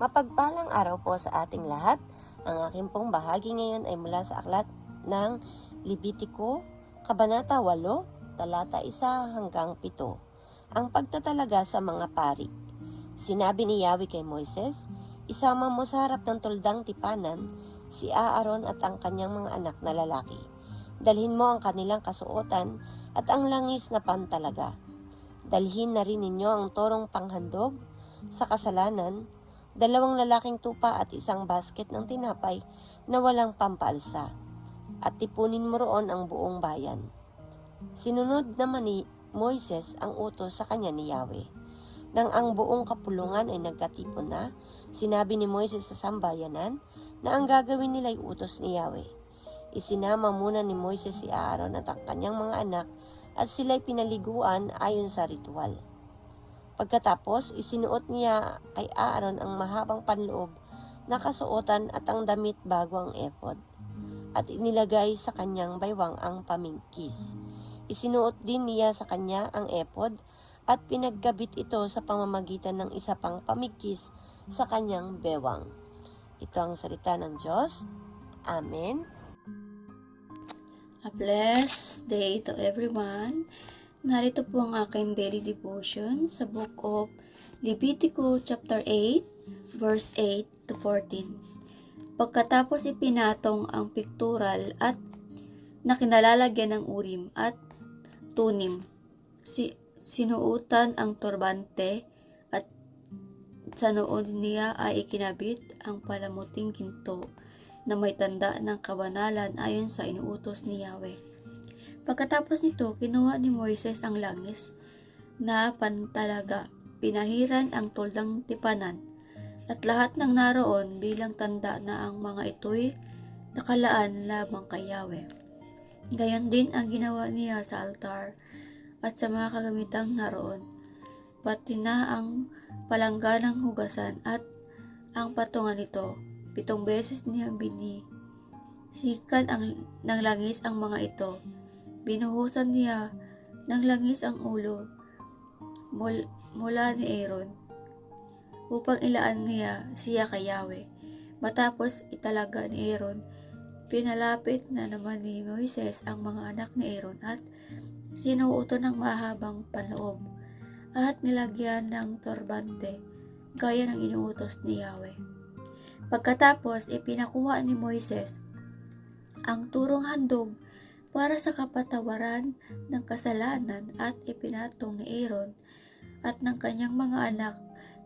Mapagpalang araw po sa ating lahat. Ang aking pong bahagi ngayon ay mula sa aklat ng Libitiko, Kabanata 8, talata 1 hanggang 7. Ang pagtatalaga sa mga pari. Sinabi ni Yahweh kay Moises, Isama mo sa harap ng tuldang tipanan si Aaron at ang kanyang mga anak na lalaki. Dalhin mo ang kanilang kasuotan at ang langis na pantalaga. Dalhin na rin ninyo ang torong panghandog sa kasalanan, dalawang lalaking tupa at isang basket ng tinapay na walang pampaalsa. At tipunin mo roon ang buong bayan. Sinunod naman ni Moises ang utos sa kanya ni Yahweh. Nang ang buong kapulungan ay nagkatipon na, sinabi ni Moises sa sambayanan na ang gagawin nila ay utos ni Yahweh. Isinama muna ni Moises si Aaron at ang kanyang mga anak at sila'y pinaliguan ayon sa ritual. Pagkatapos, isinuot niya kay Aaron ang mahabang panloob na kasuotan at ang damit bago ang ephod. At inilagay sa kanyang baywang ang pamingkis. Isinuot din niya sa kanya ang ephod at pinaggabit ito sa pamamagitan ng isa pang pamigkis sa kanyang bewang. Ito ang salita ng Diyos. Amen. A blessed day to everyone. Narito po ang aking daily devotion sa book of Levitico chapter 8, verse 8 to 14. Pagkatapos ipinatong ang pictorial at nakinalalagyan ng urim at tunim, si, sinuutan ang turbante at sa noon niya ay ikinabit ang palamuting ginto na may tanda ng kabanalan ayon sa inuutos ni Yahweh. Pagkatapos nito, kinuha ni Moises ang langis na pantalaga, pinahiran ang tuldang tipanan, at lahat ng naroon bilang tanda na ang mga ito'y nakalaan lamang kay Yahweh. Gayon din ang ginawa niya sa altar at sa mga kagamitang naroon, pati na ang palangganang hugasan at ang patungan nito Pitong beses niyang binisikan ang, ng langis ang mga ito. Binuhusan niya ng langis ang ulo mul, mula ni Aaron upang ilaan niya siya kay Yahweh. Matapos italaga ni Aaron, pinalapit na naman ni Moises ang mga anak ni Aaron at sinuuto ng mahabang panloob at nilagyan ng turbante gaya ng inuutos ni Yahweh. Pagkatapos, ipinakuha ni Moises ang turong handog para sa kapatawaran ng kasalanan at ipinatong ni Aaron at ng kanyang mga anak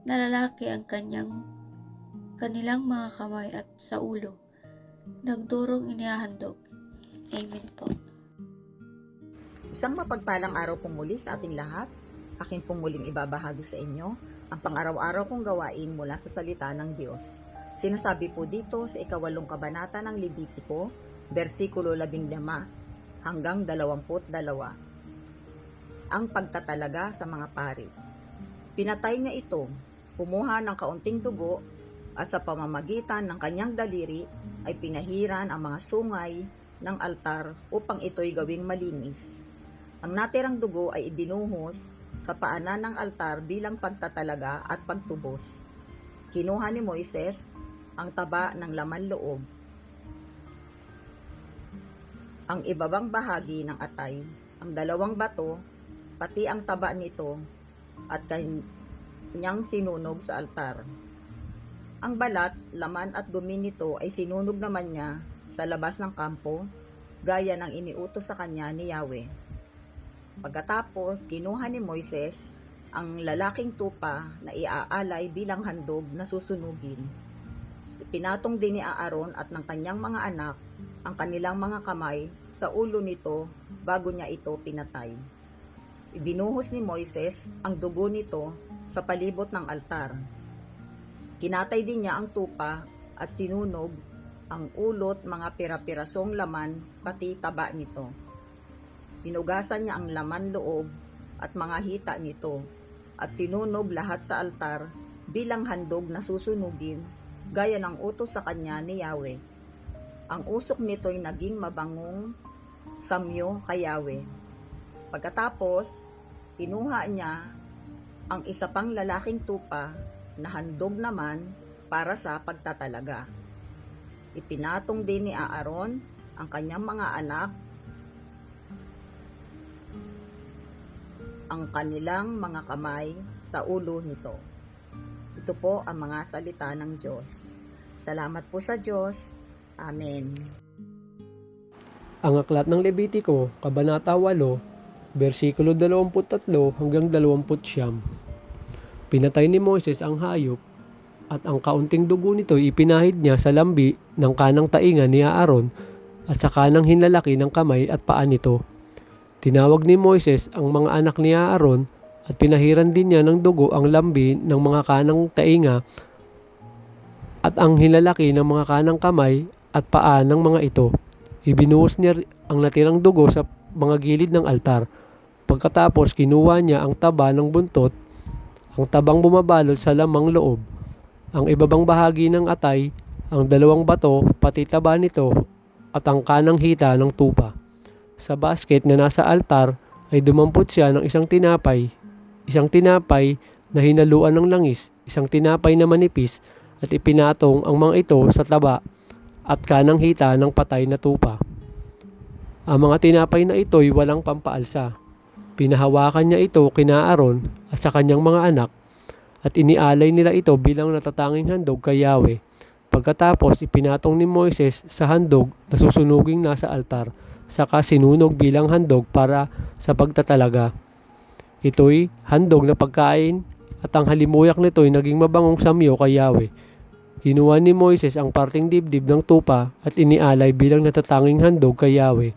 na lalaki ang kanyang kanilang mga kamay at sa ulo. Nagdurong inihahandog. Amen po. Isang mapagpalang araw pong muli sa ating lahat. Akin pong muling ibabahagi sa inyo ang pang-araw-araw kong gawain mula sa salita ng Diyos. Sinasabi po dito sa ikawalong kabanata ng Levitico, versikulo 15 hanggang 22. Ang pagtatalaga sa mga pari. Pinatay niya ito, kumuha ng kaunting dugo at sa pamamagitan ng kanyang daliri ay pinahiran ang mga sungay ng altar upang ito'y gawing malinis. Ang natirang dugo ay ibinuhos sa paanan ng altar bilang pagtatalaga at pagtubos. Kinuha ni Moises ang taba ng laman loob, ang ibabang bahagi ng atay, ang dalawang bato, pati ang taba nito at kanyang sinunog sa altar. Ang balat, laman at dumi nito ay sinunog naman niya sa labas ng kampo, gaya ng iniutos sa kanya ni Yahweh. Pagkatapos, kinuha ni Moises ang lalaking tupa na iaalay bilang handog na susunugin. Ipinatong din ni Aaron at ng kanyang mga anak ang kanilang mga kamay sa ulo nito bago niya ito pinatay. Ibinuhos ni Moises ang dugo nito sa palibot ng altar. Kinatay din niya ang tupa at sinunog ang ulot mga pira-pirasong laman pati taba nito. Hinugasan niya ang laman loob at mga hita nito at sinunog lahat sa altar bilang handog na susunugin gaya ng utos sa kanya ni Yahweh. Ang usok nito'y naging mabangong samyo kay Yahweh. Pagkatapos, kinuha niya ang isa pang lalaking tupa na handog naman para sa pagtatalaga. Ipinatong din ni Aaron ang kanyang mga anak ang kanilang mga kamay sa ulo nito. Ito po ang mga salita ng Diyos. Salamat po sa Diyos. Amen. Ang aklat ng Levitiko, Kabanata 8, versikulo 23 hanggang 29. Pinatay ni Moses ang hayop at ang kaunting dugo nito ipinahid niya sa lambi ng kanang tainga ni Aaron at sa kanang hinlalaki ng kamay at paa nito. Tinawag ni Moises ang mga anak ni Aaron at pinahiran din niya ng dugo ang lambi ng mga kanang tainga at ang hinlalaki ng mga kanang kamay at paa ng mga ito. Ibinuhos niya ang natirang dugo sa mga gilid ng altar. Pagkatapos kinuha niya ang taba ng buntot, ang tabang bumabalot sa lamang loob, ang ibabang bahagi ng atay, ang dalawang bato, pati taba nito, at ang kanang hita ng tupa. Sa basket na nasa altar ay dumampot siya ng isang tinapay, isang tinapay na hinaluan ng langis, isang tinapay na manipis, at ipinatong ang mga ito sa taba at kanang hita ng patay na tupa. Ang mga tinapay na ito'y walang pampaalsa. Pinahawakan niya ito kina Aaron at sa kanyang mga anak at inialay nila ito bilang natatanging handog kay Yahweh. Pagkatapos ipinatong ni Moises sa handog na susunuging nasa altar, saka sinunog bilang handog para sa pagtatalaga. Ito'y handog na pagkain at ang halimuyak nito'y naging mabangong samyo kay Yahweh. Kinuha ni Moises ang parting dibdib ng tupa at inialay bilang natatanging handog kay Yahweh.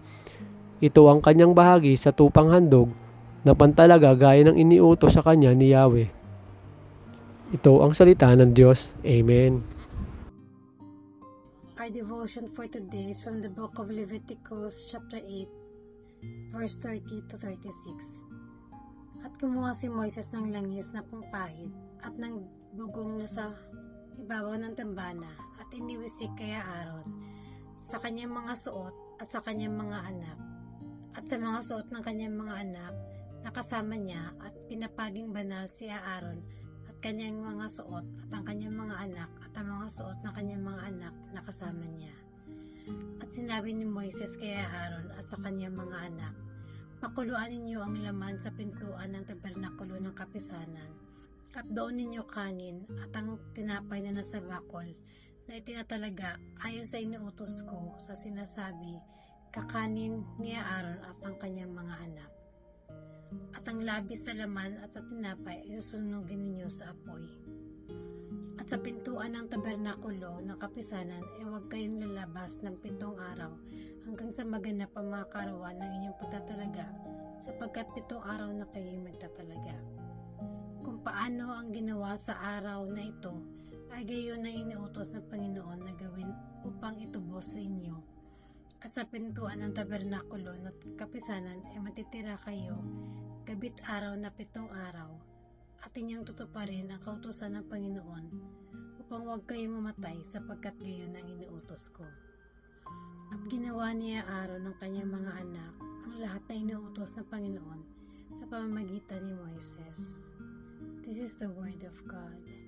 Ito ang kanyang bahagi sa tupang handog na pantalaga gaya ng iniutos sa kanya ni Yahweh. Ito ang salita ng Diyos. Amen. Our devotion for today is from the book of Leviticus chapter 8 verse 30 to 36. At kumuha si Moises ng langis na pangpahid at ng bugong na sa ibabaw ng tambana at iniwisik kaya Aaron sa kanyang mga suot at sa kanyang mga anak at sa mga suot ng kanyang mga anak na kasama niya at pinapaging banal si Aaron at kanyang mga suot at ang kanyang mga anak at ang mga suot ng kanyang mga anak na kasama niya. At sinabi ni Moises kay Aaron at sa kanyang mga anak, Pakuluan ninyo ang laman sa pintuan ng tabernakulo ng kapisanan, at doon ninyo kanin at ang tinapay na nasa bakol na itinatalaga ayon sa inuutos ko sa sinasabi, kakanin ni Aaron at ang kanyang mga anak. At ang labis sa laman at sa tinapay ay susunugin ninyo sa apoy. At sa pintuan ng tabernakulo ng kapisanan ay huwag kayong lalabas ng pitong araw hanggang sa maganap ang mga karawan ng inyong pagtatalaga sapagkat pitong araw na kayo magtatalaga. Paano ang ginawa sa araw na ito ay gayon na iniutos ng Panginoon na gawin upang itubos sa inyo. At sa pintuan ng tabernakulo ng kapisanan ay matitira kayo gabit araw na pitong araw at inyong tutuparin ang kautusan ng Panginoon upang huwag kayo mamatay sapagkat gayon ang iniutos ko. At ginawa niya Aaron ng kanyang mga anak ang lahat na inuutos ng Panginoon sa pamamagitan ni Moises. This is the word of God.